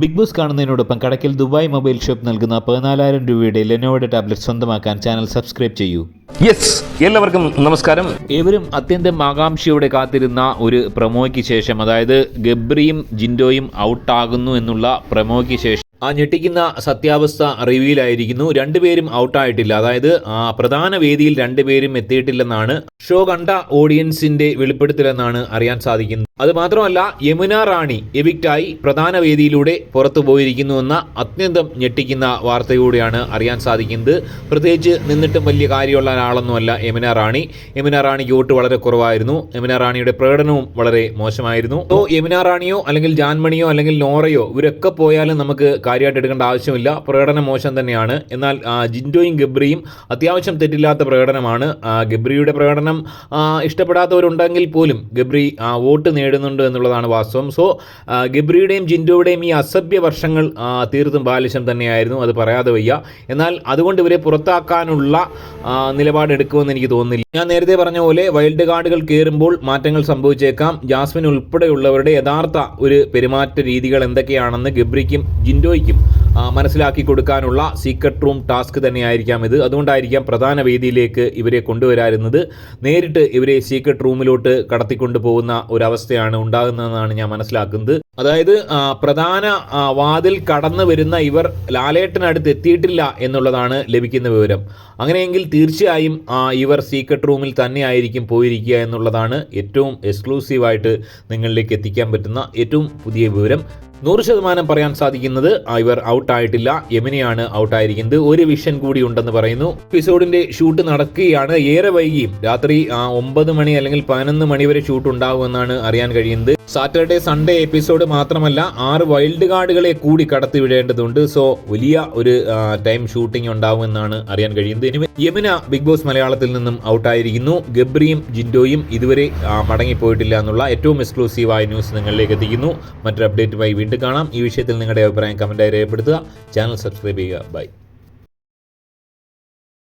Big boss കാണുന്നതിനോടൊപ്പം കടക്കിൽ Dubai mobile shop നൽകുന്ന പതിനാലായിരം രൂപയുടെ ലെനോയുടെ ടാബ്ലറ്റ് സ്വന്തമാക്കാൻ ചാനൽ സബ്സ്ക്രൈബ് ചെയ്യൂ. യെസ് എല്ലാവർക്കും നമസ്കാരം. ഏവരും അത്യന്തം ആകാംക്ഷയോടെ കാത്തിരുന്ന ഒരു പ്രൊമോയ്ക്ക് ശേഷം അതായത് ഗബ്രിയും ജിൻഡോയും ഔട്ടാകുന്നു എന്നുള്ള പ്രൊമോയ്ക്ക് ശേഷം. ആ ഞെട്ടിക്കുന്ന സത്യാവസ്ഥ റിവീലായിരിക്കുന്നു രണ്ടുപേരും ഔട്ടായിട്ടില്ല. അതായത് ആ പ്രധാന വേദിയിൽ രണ്ടുപേരും എത്തിയിട്ടില്ലെന്നാണ് ഷോ കണ്ട ഓഡിയൻസിന്റെ വെളിപ്പെടുത്തലെന്നാണ് അറിയാൻ സാധിക്കുന്നത്. അത് മാത്രമല്ല യമുന റാണി എവിക്റ്റായി പ്രധാന വേദിയിലൂടെ പുറത്തു പോയിരിക്കുന്നുവെന്ന അത്യന്തം ഞെട്ടിക്കുന്ന വാർത്തയോടെയാണ് അറിയാൻ സാധിക്കുന്നത്. പ്രത്യേകിച്ച് നിന്നിട്ടും വലിയ കാര്യമുള്ള ആളൊന്നുമല്ല യമുന റാണി. യമുന റാണിക്ക് വോട്ട് വളരെ കുറവായിരുന്നു. യമുന റാണിയുടെ പ്രകടനവും വളരെ മോശമായിരുന്നു. സോ യമുന റാണിയോ അല്ലെങ്കിൽ ജാൻമണിയോ അല്ലെങ്കിൽ നോറയോ ഇവരൊക്കെ പോയാലും നമുക്ക് കാര്യമായിട്ട് എടുക്കേണ്ട ആവശ്യമില്ല. പ്രകടനം മോശം തന്നെയാണ്. എന്നാൽ ജിൻഡോയും ഗബ്രിയും അത്യാവശ്യം തെറ്റില്ലാത്ത പ്രകടനമാണ്. ഗബ്രിയുടെ പ്രകടനം ഇഷ്ടപ്പെടാത്തവരുണ്ടെങ്കിൽ പോലും ഗബ്രി വോട്ട് വോട്ട് നേടുന്നുണ്ട് എന്നുള്ളതാണ് വാസ്തവം. സോ ഗബ്രിയുടെയും ജിൻഡോയുടെയും ഈ അസഭ്യ വർഷങ്ങൾ തീർത്തും ബാലിശം തന്നെയായിരുന്നു. അത് പറയാതെ വയ്യ. എന്നാൽ അതുകൊണ്ട് ഇവരെ പുറത്താക്കാനുള്ള നിലപാടെടുക്കുമെന്ന് എനിക്ക് തോന്നുന്നില്ല. ഞാൻ നേരത്തെ പറഞ്ഞ പോലെ വൈൽഡ് കാർഡുകൾ കയറുമ്പോൾ മാറ്റങ്ങൾ സംഭവിച്ചേക്കാം. ജാസ്മിൻ ഉൾപ്പെടെയുള്ളവരുടെ യഥാർത്ഥ ഒരു പെരുമാറ്റ രീതികൾ എന്തൊക്കെയാണെന്ന് ഗബ്രിക്കും ജിൻഡോയ്ക്കും മനസ്സിലാക്കി കൊടുക്കാനുള്ള സീക്രട്ട് റൂം ടാസ്ക് തന്നെയായിരിക്കാം ഇത്. അതുകൊണ്ടായിരിക്കാം പ്രധാന വേദിയിലേക്ക് ഇവരെ കൊണ്ടുവരാറുന്നത്. നേരിട്ട് ഇവരെ സീക്രട്ട് റൂമിലോട്ട് കടത്തിക്കൊണ്ടു പോകുന്ന ഒരവസ്ഥയാണ് ഉണ്ടാകുന്നതെന്നാണ് ഞാൻ മനസ്സിലാക്കുന്നത്. അതായത് പ്രധാന വാതിൽ കടന്നു വരുന്ന ഇവർ ലാലേട്ടനടുത്ത് എത്തിയിട്ടില്ല എന്നുള്ളതാണ് ലഭിക്കുന്ന വിവരം. അങ്ങനെയെങ്കിൽ തീർച്ചയായും ഇവർ സീക്രട്ട് റൂമിൽ തന്നെ ആയിരിക്കും പോയിരിക്കുക എന്നുള്ളതാണ് ഏറ്റവും എക്സ്ക്ലൂസീവായിട്ട് നിങ്ങളിലേക്ക് എത്തിക്കാൻ പറ്റുന്ന ഏറ്റവും പുതിയ വിവരം. നൂറ് ശതമാനം പറയാൻ സാധിക്കുന്നത് ഇവർ ഔട്ടായിട്ടില്ല. ഔട്ട് ഔട്ടായിരിക്കുന്നത്. ഒരു വിഷൻ കൂടി ഉണ്ടെന്ന് പറയുന്നു. എപ്പിസോഡിന്റെ ഷൂട്ട് നടക്കുകയാണ്. ഏറെ വൈകിയും രാത്രി ഒമ്പത് മണി അല്ലെങ്കിൽ പതിനൊന്ന് മണി വരെ ഷൂട്ട് ഉണ്ടാകുമെന്നാണ് അറിയാൻ കഴിയുന്നത്. സാറ്റർഡേ സൺഡേ എപ്പിസോഡ് മാത്രമല്ല ആറ് വൈൽഡ് കാർഡുകളെ കൂടി കടത്തിവിടേണ്ടതുണ്ട് സോ വലിയ ഒരു ടൈം ഷൂട്ടിംഗ് ഉണ്ടാവുമെന്നാണ് അറിയാൻ കഴിയുന്നത്. യമുന ബിഗ് ബോസ് മലയാളത്തിൽ നിന്നും ഔട്ടായിരിക്കുന്നു. ഗബ്രിയും ജിൻഡോയും ഇതുവരെ മടങ്ങിപ്പോയിട്ടില്ല എന്നുള്ള ഏറ്റവും എക്സ്ക്ലൂസീവായ ന്യൂസ് നിങ്ങളിലേക്ക് എത്തിക്കുന്നു. മറ്റൊരു അപ്ഡേറ്റുമായി വീണ്ടും കാണാം. ഈ വിഷയത്തിൽ നിങ്ങളുടെ അഭിപ്രായം കമന്റായി രേഖപ്പെടുത്തുക. ചാനൽ സബ്സ്ക്രൈബ് ചെയ്യുക. ബൈ